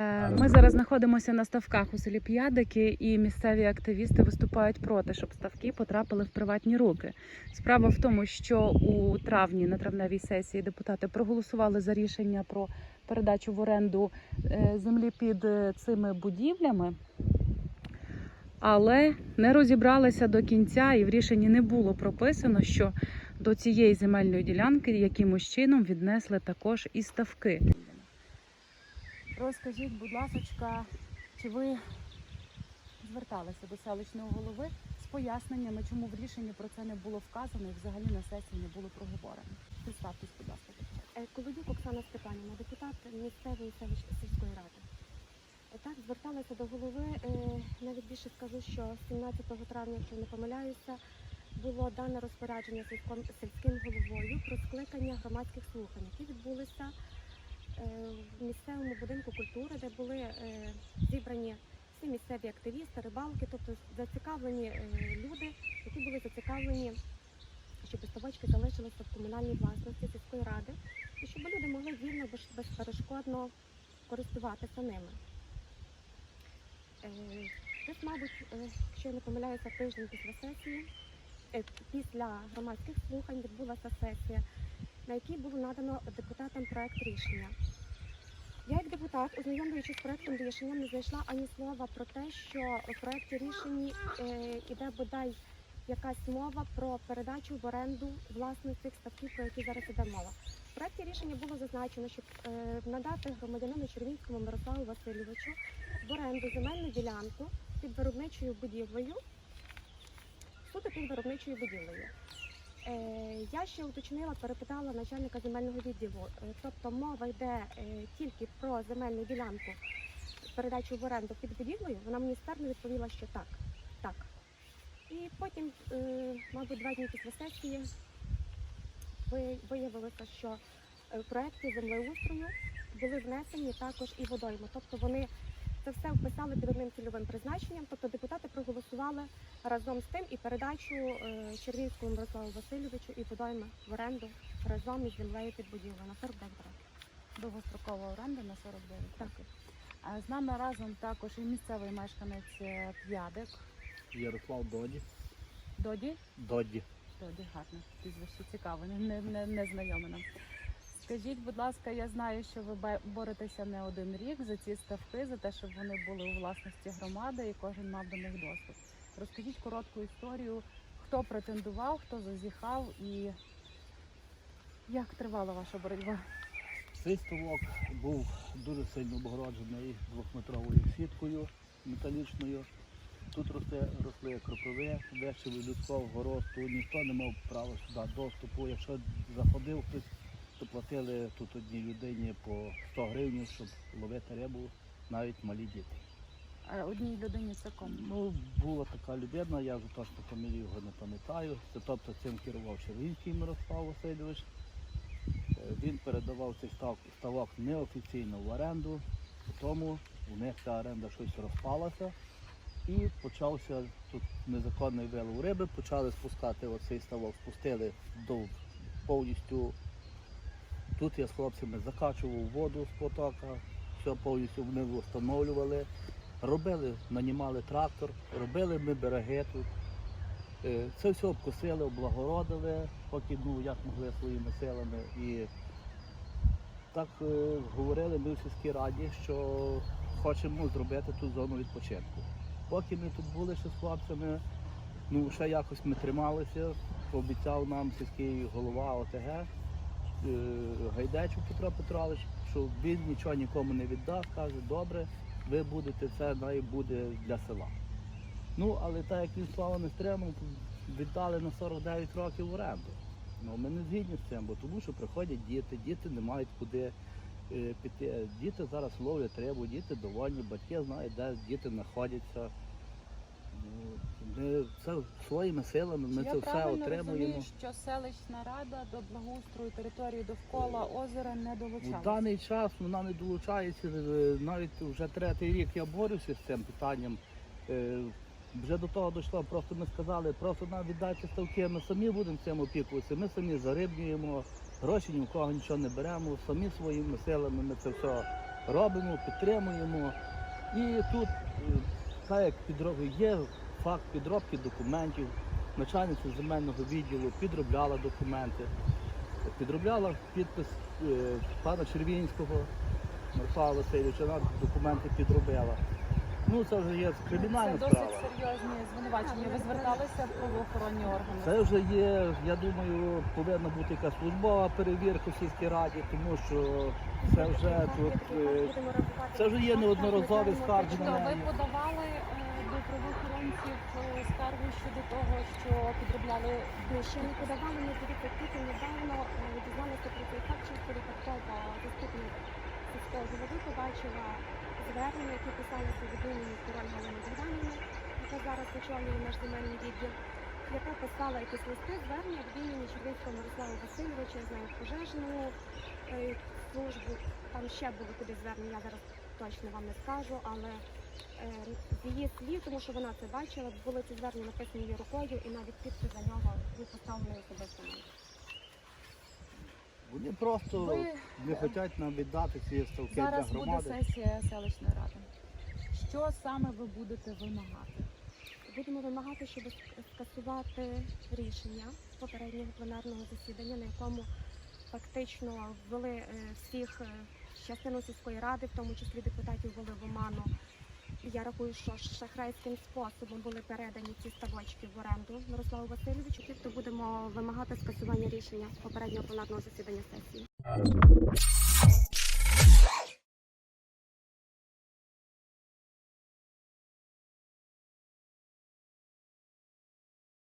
Е, Ми зараз знаходимося на ставках у селі П'ядики, і місцеві активісти виступають проти, щоб ставки потрапили в приватні руки. Справа в тому, що у травні на травневій сесії депутати проголосували за рішення про передачу в оренду е, землі під е, цими будівлями. Але не розібралися до кінця, і в рішенні не було прописано, що до цієї земельної ділянки якимось чином віднесли також і ставки. Розкажіть, будь ласка, чи ви зверталися до селищного голови з поясненнями, чому в рішенні про це не було вказано і взагалі на сесії не було проговорено? Представтесь, будь ласка. Е, Колодюк Оксана Степанівна, депутат місцевої селищ- сільської ради. Е, Так, зверталася до голови. е, Навіть більше скажу, що 17 травня, якщо не помиляюся, було дане розпорядження сільським головою про скликання громадських слухань, які відбулися е, в місцевому будинку культури, де були е, зібрані всі місцеві активісти, рибалки, тобто зацікавлені люди, які були зацікавлені, щоб ставочки залишилися в комунальній власності сільської ради і щоб люди могли вільно безперешкодно користуватися ними. Е, Десь, мабуть, що не помиляюся, тиждень після сесії, е, після громадських слухань відбулася сесія, на якій було надано депутатам проект рішення. Я як депутат, ознайомлюючись з проектом рішення, не знайшла ані слова про те, що у проекті рішення йде бодай якась мова про передачу в оренду власних цих ставків, про які зараз іде мова. В проекті рішення було зазначено, щоб е, надати громадянину Червінському Мирославу Васильовичу в оренду земельну ділянку під виробничою будівлею, суто під виробничою будівлею. Е, я ще уточнила, перепитала начальника земельного відділу. Е, тобто мова йде тільки про земельну ділянку передачу в оренду під будівлею. Вона мені ствердно відповіла, що так. І потім, е, мабуть, два дні після сесії виявилося, що е, в проєкті землеустрою були внесені також і водойми. Тобто вони це все вписали під одним цільовим призначенням. Тобто депутати проголосували разом з тим і передачу е, Червінському Мирославу Васильовичу і водойми в оренду разом із землею під будівлею на 49 років. Довгострокова оренда на 49 років. А з нами разом також і місцевий мешканець П'ядик. Ярослав Доді. Доді. Доді. Доді гарно. Прізвище цікаве, не, не, не знайоме нам. Скажіть, будь ласка, я знаю, що ви боретеся не один рік за ці ставки, за те, щоб вони були у власності громади і кожен мав до них доступ. Розкажіть коротку історію, хто претендував, хто зазіхав і як тривала ваша боротьба? Цей ставок був дуже сильно обгороджений двохметровою сіткою металічною. Тут росте, росли кропиви, від людського горосту, ніхто не мав права сюди доступу. Якщо заходив хтось, то платили тут одній людині по 100 гривень, щоб ловити рибу, навіть малі діти. А одній людині це кому? Ну, була така людина, я вже точно фамілію його не пам'ятаю. Це тобто цим керував Червінський Мирослав Васильович. Е, Він передавав цей став- ставок неофіційно в оренду, тому у них ця оренда щось розпалася. І почався тут незаконний вилов риби, почали спускати оцей ставок, спустили до повністю. Тут я з хлопцями закачував воду з потока, все повністю вони встановлювали. Робили, нанімали трактор, робили ми береги тут. Е, Це все обкосили, облагородили, поки ну, як могли своїми силами. І так е, говорили ми в сільській раді, що хочемо зробити тут зону відпочинку. Поки ми тут були ще з хлопцями, ну ще якось ми трималися, пообіцяв нам сільський голова ОТГ е, Гайдечук Петро Петрович, що він нічого нікому не віддасть, каже, добре, ви будете це най буде для села. Ну, але так як він слава не стримав, віддали на 49 років в оренду. Ну, ми не згідні з цим, бо тому що приходять діти, діти не мають куди піти. Діти зараз ловлять рибу, діти довольні, батьки знають, де діти знаходяться. Ми це своїми силами ми Чи це я все отримуємо. розумію, що селищна рада до благоустрою території довкола озера не У даний час вона не долучається, е, навіть вже третій рік я борюся з цим питанням. Е, Вже до того дійшло, просто ми сказали, просто нам віддайте ставки, ми самі будемо цим опікуватися, ми самі зарибнюємо, Гроші ні в кого нічого не беремо, самі своїми силами ми це все робимо, підтримуємо. І тут, е, так як підроб... є факт підробки документів, начальниця земельного відділу підробляла документи, підробляла підпис е, пана Червінського Мирослава Васильовича, вона документи підробила. Ну це вже є кримінальна Це справа. досить серйозні звинувачення. Ви зверталися в правоохоронні органи? Це вже є, я думаю, повинна бути якась службова перевірка в сільській раді, тому що це вже тут е, це вже є неодноразові скарги Тобто ви неї. подавали е, до правоохоронців е, скаргу щодо того, що підробляли Ми ще не подавали, ми дивіться, тільки недавно е, дізналися про цей факт, що випадково заступник сільського голови побачила звернення, яке писалося від імені король Галини Богданівни, яка зараз очолює наш земельний відділ, яка писала якісь листи звернення від імені Червінського Мирослава Васильовича, я знаю, пожежну е, службу. Там ще були куди звернення, я зараз точно вам не скажу, але е, з її слів, тому що вона це бачила, були ці звернення написані її рукою, і навіть підпис за нього був поставлений особисто. Вони просто ви не хочуть нам віддати ці ставки для зараз буде сесія селищної ради. Що саме ви будете вимагати? Будемо вимагати, щоб скасувати рішення попереднього пленарного засідання, на якому фактично ввели е, всіх е, частину сільської ради, в тому числі депутатів, ввели в оману. Я рахую, що шахрайським способом були передані ці ставочки в оренду Мирославу Васильовичу. Тобто будемо вимагати скасування рішення попереднього пленарного засідання сесії.